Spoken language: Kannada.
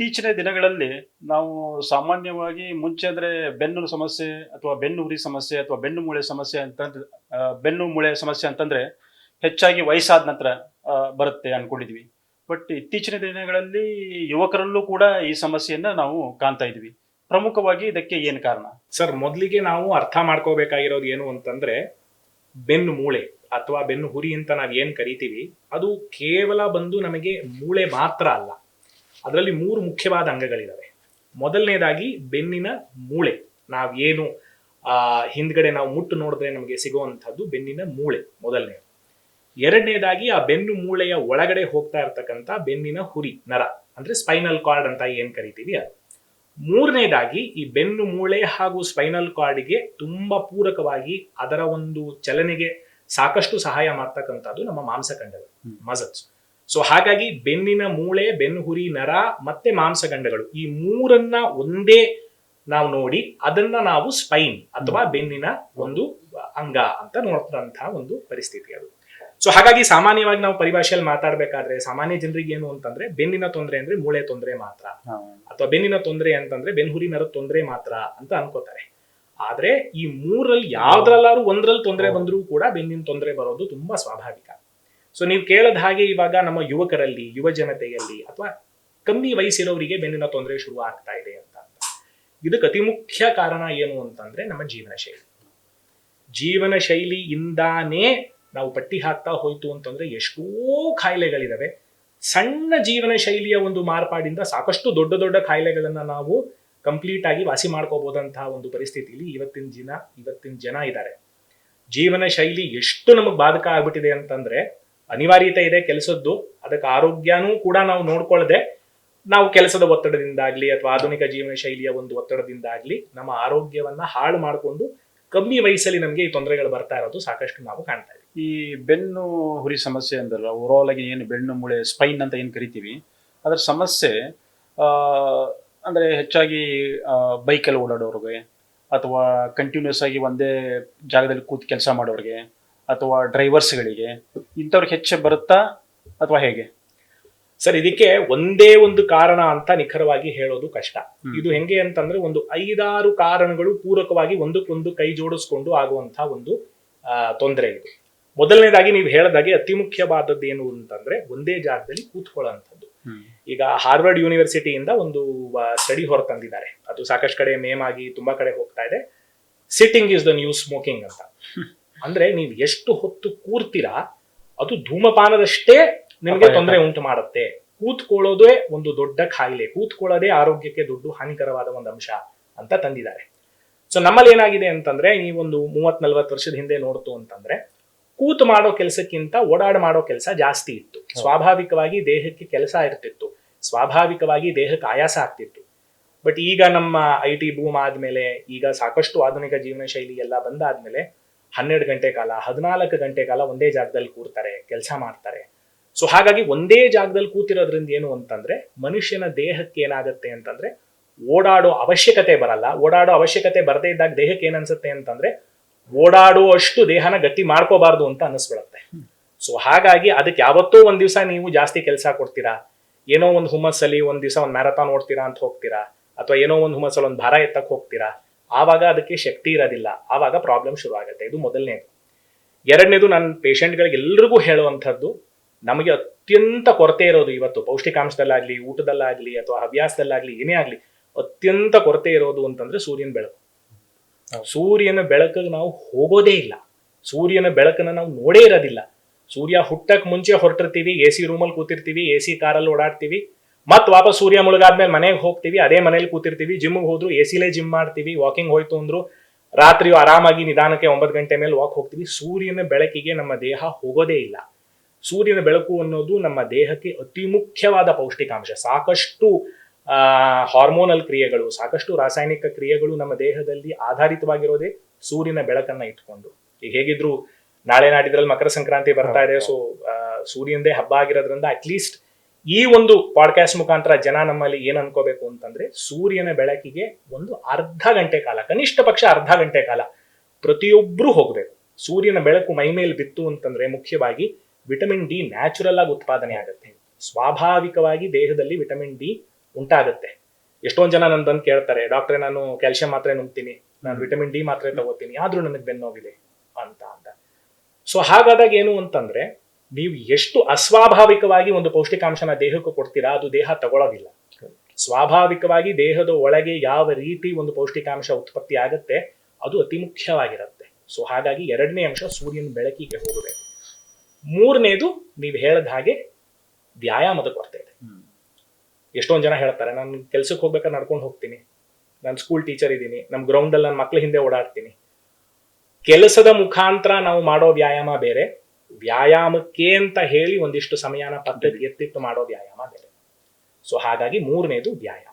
ಇತ್ತೀಚಿನ ದಿನಗಳಲ್ಲಿ ನಾವು ಸಾಮಾನ್ಯವಾಗಿ ಮುಂಚೆ ಅಂದ್ರೆ ಬೆನ್ನು ಸಮಸ್ಯೆ ಅಥವಾ ಬೆನ್ನು ಉರಿ ಸಮಸ್ಯೆ ಅಥವಾ ಬೆನ್ನು ಮೂಳೆ ಸಮಸ್ಯೆ ಅಂತ ಬೆನ್ನು ಮೂಳೆ ಸಮಸ್ಯೆ ಅಂತಂದ್ರೆ ಹೆಚ್ಚಾಗಿ ವಯಸ್ಸಾದ ನಂತರ ಬರುತ್ತೆ ಅನ್ಕೊಂಡಿದ್ವಿ. ಬಟ್ ಇತ್ತೀಚಿನ ದಿನಗಳಲ್ಲಿ ಯುವಕರಲ್ಲೂ ಕೂಡ ಈ ಸಮಸ್ಯೆಯನ್ನ ನಾವು ಕಾಣ್ತಾ ಇದ್ವಿ. ಪ್ರಮುಖವಾಗಿ ಇದಕ್ಕೆ ಏನು ಕಾರಣ? ಸರ್, ಮೊದಲಿಗೆ ನಾವು ಅರ್ಥ ಮಾಡ್ಕೋಬೇಕಾಗಿರೋದು ಏನು ಅಂತಂದ್ರೆ, ಬೆನ್ನು ಮೂಳೆ ಅಥವಾ ಬೆನ್ನು ಹುರಿ ಅಂತ ನಾವು ಏನು ಕರಿತೀವಿ, ಅದು ಕೇವಲ ಬಂದು ನಮಗೆ ಮೂಳೆ ಮಾತ್ರ ಅಲ್ಲ. ಅದರಲ್ಲಿ ಮೂರು ಮುಖ್ಯವಾದ ಅಂಗಗಳಿದ್ದಾವೆ ಮೊದಲನೇದಾಗಿ ಬೆನ್ನಿನ ಮೂಳೆ. ನಾವು ಏನು ಆ ಹಿಂದ್ಗಡೆ ನಾವು ಮುಟ್ಟು ನೋಡಿದ್ರೆ ನಮಗೆ ಸಿಗುವಂಥದ್ದು ಬೆನ್ನಿನ ಮೂಳೆ ಮೊದಲನೇ. ಎರಡನೇದಾಗಿ ಆ ಬೆನ್ನು ಮೂಳೆಯ ಒಳಗಡೆ ಹೋಗ್ತಾ ಇರ್ತಕ್ಕಂಥ ಬೆನ್ನಿನ ಹುರಿ ನರ ಅಂದ್ರೆ ಸ್ಪೈನಲ್ ಕಾರ್ಡ್ ಅಂತ ಏನ್ ಕರಿತೀವಿ ಅದು. ಮೂರನೇದಾಗಿ ಈ ಬೆನ್ನು ಮೂಳೆ ಹಾಗೂ ಸ್ಪೈನಲ್ ಕಾರ್ಡ್ಗೆ ತುಂಬಾ ಪೂರಕವಾಗಿ ಅದರ ಒಂದು ಚಲನೆಗೆ ಸಾಕಷ್ಟು ಸಹಾಯ ಮಾಡ್ತಕ್ಕಂಥದ್ದು ನಮ್ಮ ಮಾಂಸಖಂಡಗಳು. ಮಸಲ್ಸ್. ಸೊ ಹಾಗಾಗಿ ಬೆನ್ನಿನ ಮೂಳೆ ಬೆನ್ನು ಹುರಿ ನರ ಮತ್ತೆ ಮಾಂಸಗಂಡಗಳು ಈ ಮೂರನ್ನ ಒಂದೇ ನಾವು ನೋಡಿ ಅದನ್ನ ನಾವು ಸ್ಪೈನ್ ಅಥವಾ ಬೆನ್ನಿನ ಒಂದು ಅಂಗ ಅಂತ ನೋಡ್ತಂತಹ ಒಂದು ಪರಿಸ್ಥಿತಿ ಅದು. ಸೊ ಹಾಗಾಗಿ ಸಾಮಾನ್ಯವಾಗಿ ನಾವು ಪರಿಭಾಷೆಯಲ್ಲಿ ಮಾತಾಡ್ಬೇಕಾದ್ರೆ ಸಾಮಾನ್ಯ ಜನರಿಗೆ ಏನು ಅಂತಂದ್ರೆ ಬೆನ್ನಿನ ತೊಂದರೆ ಅಂದ್ರೆ ಮೂಳೆ ತೊಂದರೆ ಮಾತ್ರ. ಅಥವಾ ಬೆನ್ನಿನ ತೊಂದರೆ ಅಂತಂದ್ರೆ ಬೆನ್ಹುರಿ ನರ ತೊಂದರೆ ಮಾತ್ರ ಅಂತ ಅನ್ಕೋತಾರೆ. ಆದ್ರೆ ಈ ಮೂರಲ್ಲಿ ಯಾವ್ದ್ರಲ್ಲಾದ್ರೂ ಒಂದ್ರಲ್ಲಿ ತೊಂದರೆ ಬಂದ್ರೂ ಕೂಡ ಬೆನ್ನಿನ ತೊಂದರೆ ಬರೋದು ತುಂಬಾ ಸ್ವಾಭಾವಿಕ. ಸೊ ನೀವು ಕೇಳದ ಹಾಗೆ ಇವಾಗ ನಮ್ಮ ಯುವಕರಲ್ಲಿ, ಯುವ ಜನತೆಯಲ್ಲಿ ಅಥವಾ ಕಮ್ಮಿ ವಯಸ್ಸಿರೋರಿಗೆ ಬೆನ್ನಿನ ತೊಂದರೆ ಶುರು ಆಗ್ತಾ ಇದೆ ಅಂತ ಇದಕ್ಕೆ ಅತಿ ಮುಖ್ಯ ಕಾರಣ ಏನು ಅಂತಂದ್ರೆ ನಮ್ಮ ಜೀವನ ಶೈಲಿ. ಜೀವನ ಶೈಲಿಯಿಂದಾನೇ ನಾವು ಪಟ್ಟಿ ಹಾಕ್ತಾ ಹೋಯ್ತು ಅಂತಂದ್ರೆ ಎಷ್ಟೋ ಕಾಯಿಲೆಗಳಿದಾವೆ ಸಣ್ಣ ಜೀವನ ಶೈಲಿಯ ಒಂದು ಮಾರ್ಪಾಡಿಂದ ಸಾಕಷ್ಟು ದೊಡ್ಡ ದೊಡ್ಡ ಕಾಯಿಲೆಗಳನ್ನ ನಾವು ಕಂಪ್ಲೀಟ್ ಆಗಿ ವಾಸಿ ಮಾಡ್ಕೋಬಹುದಂತಹ ಒಂದು ಪರಿಸ್ಥಿತಿಲಿ ಇವತ್ತಿನ ಜನ ಇವತ್ತಿನ ಜನ ಇದ್ದಾರೆ. ಜೀವನ ಶೈಲಿ ಎಷ್ಟು ನಮಗೆ ಬಾಧಕ ಆಗ್ಬಿಟ್ಟಿದೆ ಅಂತಂದ್ರೆ ಅನಿವಾರ್ಯತೆ ಇದೆ ಕೆಲಸದ್ದು, ಅದಕ್ಕೆ ಆರೋಗ್ಯನೂ ಕೂಡ ನಾವು ನೋಡ್ಕೊಳ್ಳದೆ ನಾವು ಕೆಲಸದ ಒತ್ತಡದಿಂದಾಗ್ಲಿ ಅಥವಾ ಆಧುನಿಕ ಜೀವನ ಶೈಲಿಯ ಒಂದು ಒತ್ತಡದಿಂದಾಗ್ಲಿ ನಮ್ಮ ಆರೋಗ್ಯವನ್ನ ಹಾಳು ಮಾಡಿಕೊಂಡು ಕಮ್ಮಿ ವಯಸ್ಸಲ್ಲಿ ನಮಗೆ ಈ ತೊಂದರೆಗಳು ಬರ್ತಾ ಇರೋದು ಸಾಕಷ್ಟು ನಾವು ಕಾಣ್ತಾ ಇದ್ದೀವಿ. ಈ ಬೆನ್ನು ಹುರಿ ಸಮಸ್ಯೆ ಅಂದಲ್ಲ ಓವರಾಲ್ ಆಗಿ ಏನು ಬೆನ್ನು ಮೂಳೆ ಸ್ಪೈನ್ ಅಂತ ಏನು ಕರಿತೀವಿ? ಅದರ ಸಮಸ್ಯೆ ಅಂದರೆ ಹೆಚ್ಚಾಗಿ ಬೈಕಲ್ಲಿ ಓಡಾಡೋರಿಗೆ ಅಥವಾ ಕಂಟಿನ್ಯೂಸ್ ಆಗಿ ಒಂದೇ ಜಾಗದಲ್ಲಿ ಕೂತು ಕೆಲಸ ಮಾಡೋರಿಗೆ ಅಥವಾ ಡ್ರೈವರ್ಸ್ಗಳಿಗೆ ಇಂಥವ್ರಿಗೆ ಹೆಚ್ಚು ಬರುತ್ತಾ ಅಥವಾ ಹೇಗೆ? ಸರ್ ಇದಕ್ಕೆ ಒಂದೇ ಒಂದು ಕಾರಣ ಅಂತ ನಿಖರವಾಗಿ ಹೇಳೋದು ಕಷ್ಟ. ಇದು ಹೆಂಗೆ ಅಂತಂದ್ರೆ ಒಂದು ಐದಾರು ಕಾರಣಗಳು ಪೂರಕವಾಗಿ ಒಂದಕ್ಕೊಂದು ಕೈ ಜೋಡಿಸ್ಕೊಂಡು ಆಗುವಂತಹ ಒಂದು ತೊಂದರೆ ಇದೆ. ಮೊದಲನೇದಾಗಿ ನೀವು ಹೇಳದಾಗೆ ಅತಿ ಮುಖ್ಯವಾದದ್ದು ಏನು ಅಂತಂದ್ರೆ ಒಂದೇ ಜಾಗದಲ್ಲಿ ಕೂತ್ಕೊಳ್ಳುವಂಥದ್ದು ಈಗ ಹಾರ್ವರ್ಡ್ ಯೂನಿವರ್ಸಿಟಿಯಿಂದ ಒಂದು ಸ್ಟಡಿ ಹೊರತಂದಿದ್ದಾರೆ ಅದು ಸಾಕಷ್ಟು ಕಡೆ ಮೇಮ್ ಆಗಿ ತುಂಬಾ ಕಡೆ ಹೋಗ್ತಾ ಇದೆ. Sitting is the new smoking ಅಂತ. ಅಂದ್ರೆ ನೀವು ಎಷ್ಟು ಹೊತ್ತು ಕೂರ್ತೀರಾ ಅದು ಧೂಮಪಾನದಷ್ಟೇ ನಿಮಗೆ. ತೊಂದರೆ ಉಂಟು ಮಾಡುತ್ತೆ. ಕೂತ್ಕೊಳ್ಳೋದೇ ಒಂದು ದೊಡ್ಡ ಖಾಯಿಲೆ. ಕೂತ್ಕೊಳ್ಳೋದೇ ಆರೋಗ್ಯಕ್ಕೆ ದೊಡ್ಡ ಹಾನಿಕರವಾದ ಒಂದು ಅಂಶ ಅಂತ ತಂದಿದ್ದಾರೆ. ಸೊ ನಮ್ಮಲ್ಲಿ ಏನಾಗಿದೆ ಅಂತಂದ್ರೆ ನೀವೊಂದು ಮೂವತ್ ನಲ್ವತ್ತು ವರ್ಷದ ಹಿಂದೆ ನೋಡ್ತು ಅಂತಂದ್ರೆ ಕೂತು ಮಾಡೋ ಕೆಲಸಕ್ಕಿಂತ ಓಡಾಡ ಮಾಡೋ ಕೆಲಸ ಜಾಸ್ತಿ ಇತ್ತು. ಸ್ವಾಭಾವಿಕವಾಗಿ ದೇಹಕ್ಕೆ ಕೆಲಸ ಇರ್ತಿತ್ತು. ಸ್ವಾಭಾವಿಕವಾಗಿ ದೇಹಕ್ಕೆ ಆಯಾಸ ಆಗ್ತಿತ್ತು. ಬಟ್ ಈಗ ನಮ್ಮ ಐ ಟಿ ಬೂಮ್ ಆದ್ಮೇಲೆ ಈಗ ಸಾಕಷ್ಟು ಆಧುನಿಕ ಜೀವನ ಶೈಲಿ ಎಲ್ಲ ಬಂದಾದ್ಮೇಲೆ ಹನ್ನೆರಡು ಗಂಟೆ ಕಾಲ, ಹದಿನಾಲ್ಕು ಗಂಟೆ ಕಾಲ ಒಂದೇ ಜಾಗದಲ್ಲಿ ಕೂರ್ತಾರೆ, ಕೆಲಸ ಮಾಡ್ತಾರೆ. ಸೊ ಹಾಗಾಗಿ ಒಂದೇ ಜಾಗದಲ್ಲಿ ಕೂತಿರೋದ್ರಿಂದ ಏನು ಅಂತಂದ್ರೆ, ಮನುಷ್ಯನ ದೇಹಕ್ಕೆ ಏನಾಗುತ್ತೆ ಅಂತಂದ್ರೆ, ಓಡಾಡೋ ಅವಶ್ಯಕತೆ ಬರಲ್ಲ. ಓಡಾಡೋ ಅವಶ್ಯಕತೆ ಬರದೇ ಇದ್ದಾಗ ದೇಹಕ್ಕೆ ಏನನ್ಸುತ್ತೆ ಅಂತಂದ್ರೆ, ಓಡಾಡೋ ಅಷ್ಟು ದೇಹನ ಗಟ್ಟಿ ಮಾಡ್ಕೋಬಾರ್ದು ಅಂತ ಅನಿಸ್ಬಿಡುತ್ತೆ ಸೊ ಹಾಗಾಗಿ ಅದಕ್ಕೆ ಯಾವತ್ತೋ ಒಂದ್ ದಿವಸ ನೀವು ಜಾಸ್ತಿ ಕೆಲಸ ಕೊಡ್ತೀರಾ? ಏನೋ ಒಂದು ಹುಮ್ಮಸ್ಸಲ್ಲಿ ಒಂದ್ ದಿವಸ ಒಂದು ಮ್ಯಾರಥಾನ್ ಓಡ್ತೀರಾ ಅಂತ ಹೋಗ್ತೀರಾ? ಅಥವಾ ಏನೋ ಒಂದು ಹುಮ್ಮಸ್ಸಲ್ಲಿ ಒಂದು ಭಾರ ಎತ್ತಕ್ಕೆ ಹೋಗ್ತೀರಾ? ಆವಾಗ ಅದಕ್ಕೆ ಶಕ್ತಿ ಇರೋದಿಲ್ಲ. ಆವಾಗ ಪ್ರಾಬ್ಲಮ್ ಶುರು ಆಗುತ್ತೆ ಇದು ಮೊದಲನೇದು. ಎರಡನೇದು ನನ್ನ ಪೇಷಂಟ್ಗಳಿಗೆ ಎಲ್ರಿಗೂ ಹೇಳುವಂಥದ್ದು ನಮಗೆ ಅತ್ಯಂತ ಕೊರತೆ ಇರೋದು ಇವತ್ತು ಪೌಷ್ಟಿಕಾಂಶದಲ್ಲಾಗ್ಲಿ ಊಟದಲ್ಲಾಗಲಿ ಅಥವಾ ಹವ್ಯಾಸದಲ್ಲಾಗಲಿ ಏನೇ ಆಗಲಿ ಅತ್ಯಂತ ಕೊರತೆ ಇರೋದು ಅಂತಂದ್ರೆ ಸೂರ್ಯನ ಬೆಳಕು. ಸೂರ್ಯನ ಬೆಳಕಿಗೆ ನಾವು ಹೋಗೋದೇ ಇಲ್ಲ. ಸೂರ್ಯನ ಬೆಳಕನ್ನು ನಾವು ನೋಡೇ ಇರೋದಿಲ್ಲ. ಸೂರ್ಯ ಹುಟ್ಟಕ್ಕೆ ಮುಂಚೆ ಹೊರಟಿರ್ತೀವಿ ಎ ಸಿ ರೂಮಲ್ಲಿ ಕೂತಿರ್ತೀವಿ ಎ ಸಿ ಕಾರಲ್ಲಿ ಓಡಾಡ್ತೀವಿ ಮತ್ ವಾಪಸ್ ಸೂರ್ಯ ಮುಳುಗಾದ್ಮೇಲೆ ಮನೆಗೆ ಹೋಗ್ತೀವಿ ಅದೇ ಮನೇಲಿ ಕೂತಿರ್ತೀವಿ ಜಿಮ್ಗೆ ಹೋದ್ರು ಎ ಸಿಲೇ ಜಿಮ್ ಮಾಡ್ತೀವಿ ವಾಕಿಂಗ್ ಹೋಯ್ತು ಅಂದ್ರು ರಾತ್ರಿ ಆರಾಮಾಗಿ ನಿಧಾನಕ್ಕೆ ಒಂಬತ್ತು ಗಂಟೆ ಮೇಲೆ ವಾಕ್ ಹೋಗ್ತೀವಿ ಸೂರ್ಯನ ಬೆಳಕಿಗೆ ನಮ್ಮ ದೇಹ ಹೋಗೋದೇ ಇಲ್ಲ. ಸೂರ್ಯನ ಬೆಳಕು ಅನ್ನೋದು ನಮ್ಮ ದೇಹಕ್ಕೆ ಅತಿ ಮುಖ್ಯವಾದ ಪೌಷ್ಟಿಕಾಂಶ. ಸಾಕಷ್ಟು ಆ ಹಾರ್ಮೋನಲ್ ಕ್ರಿಯೆಗಳು ಸಾಕಷ್ಟು ರಾಸಾಯನಿಕ ಕ್ರಿಯೆಗಳು ನಮ್ಮ ದೇಹದಲ್ಲಿ ಆಧಾರಿತವಾಗಿರೋದೇ ಸೂರ್ಯನ ಬೆಳಕನ್ನ ಇಟ್ಕೊಂಡು. ಈಗ ಹೇಗಿದ್ರು ನಾಳೆ ನಾಡಿದ್ರಲ್ಲಿ ಮಕರ ಸಂಕ್ರಾಂತಿ ಬರ್ತಾ ಇದೆ ಸೊ ಸೂರ್ಯಂದೇ ಹಬ್ಬ ಆಗಿರೋದ್ರಿಂದ ಅಟ್ಲೀಸ್ಟ್ ಈ ಒಂದು ಪಾಡ್ಕಾಸ್ಟ್ ಮುಖಾಂತರ ಜನ ನಮ್ಮಲ್ಲಿ ಏನ್ ಅನ್ಕೋಬೇಕು ಅಂತಂದ್ರೆ ಸೂರ್ಯನ ಬೆಳಕಿಗೆ ಒಂದು ಅರ್ಧ ಗಂಟೆ ಕಾಲ, ಕನಿಷ್ಠ ಪಕ್ಷ ಅರ್ಧ ಗಂಟೆ ಕಾಲ ಪ್ರತಿಯೊಬ್ಬರೂ ಹೋಗಬೇಕು. ಸೂರ್ಯನ ಬೆಳಕು ಮೈ ಮೇಲೆ ಬಿತ್ತು ಅಂತಂದ್ರೆ ಮುಖ್ಯವಾಗಿ ವಿಟಮಿನ್ ಡಿ ನ್ಯಾಚುರಲ್ ಆಗಿ ಉತ್ಪಾದನೆ ಆಗುತ್ತೆ. ಸ್ವಾಭಾವಿಕವಾಗಿ ದೇಹದಲ್ಲಿ ವಿಟಮಿನ್ ಡಿ ಉಂಟಾಗುತ್ತೆ. ಎಷ್ಟೊಂದು ಜನ ನನ್ ಬಂದು ಕೇಳ್ತಾರೆ ಡಾಕ್ಟ್ರೆ ನಾನು ಕ್ಯಾಲ್ಸಿಯಂ ಮಾತ್ರೆ ನುಂಗ್ತೀನಿ, ನಾನು ವಿಟಮಿನ್ ಡಿ ಮಾತ್ರೆ ತಗೋತೀನಿ, ಆದ್ರೂ ನನಗೆ ಬೆನ್ನೋಗಿದೆ ಅಂತ ಅಂತ. ಸೊ ಹಾಗಾದಾಗ ಏನು ಅಂತಂದ್ರೆ ನೀವು ಎಷ್ಟು ಅಸ್ವಾಭಾವಿಕವಾಗಿ ಒಂದು ಪೌಷ್ಟಿಕಾಂಶನ ದೇಹಕ್ಕೆ ಕೊಡ್ತೀರಾ ಅದು ದೇಹ ತಗೊಳ್ಳೋದಿಲ್ಲ ಸ್ವಾಭಾವಿಕವಾಗಿ ದೇಹದ ಒಳಗೆ ಯಾವ ರೀತಿ ಒಂದು ಪೌಷ್ಟಿಕಾಂಶ ಉತ್ಪತ್ತಿ ಆಗುತ್ತೆ ಅದು ಅತಿ ಮುಖ್ಯವಾಗಿರುತ್ತೆ. ಸೊ ಹಾಗಾಗಿ ಎರಡನೇ ಅಂಶ ಸೂರ್ಯನ ಬೆಳಕಿಗೆ ಹೋಗಬೇಕು. ಮೂರನೇದು ನೀವು ಹೇಳಿದ ಹಾಗೆ ವ್ಯಾಯಾಮದ ಕೊರತೆ ಇದೆ. ಎಷ್ಟೊಂದು ಜನ ಹೇಳ್ತಾರೆ ನಾನು ಕೆಲ್ಸಕ್ಕೆ ಹೋಗ್ಬೇಕಾದ್ರೆ ನಡ್ಕೊಂಡು ಹೋಗ್ತೀನಿ. ನಾನು ಸ್ಕೂಲ್ ಟೀಚರ್ ಇದ್ದೀನಿ ನಮ್ಮ ಗ್ರೌಂಡಲ್ಲಿ ನನ್ನ ಮಕ್ಳ ಹಿಂದೆ ಓಡಾಡ್ತೀನಿ. ಕೆಲಸದ ಮುಖಾಂತರ ನಾವು ಮಾಡೋ ವ್ಯಾಯಾಮ ಬೇರೆ. ವ್ಯಾಯಾಮಕ್ಕೆ ಅಂತ ಹೇಳಿ ಒಂದಿಷ್ಟು ಸಮಯನ ಪದ್ಧತಿ ಎತ್ತಿಟ್ಟು ಮಾಡೋ ವ್ಯಾಯಾಮ ಬೇರೆ ಸೊ ಹಾಗಾಗಿ ಮೂರನೇದು ವ್ಯಾಯಾಮ.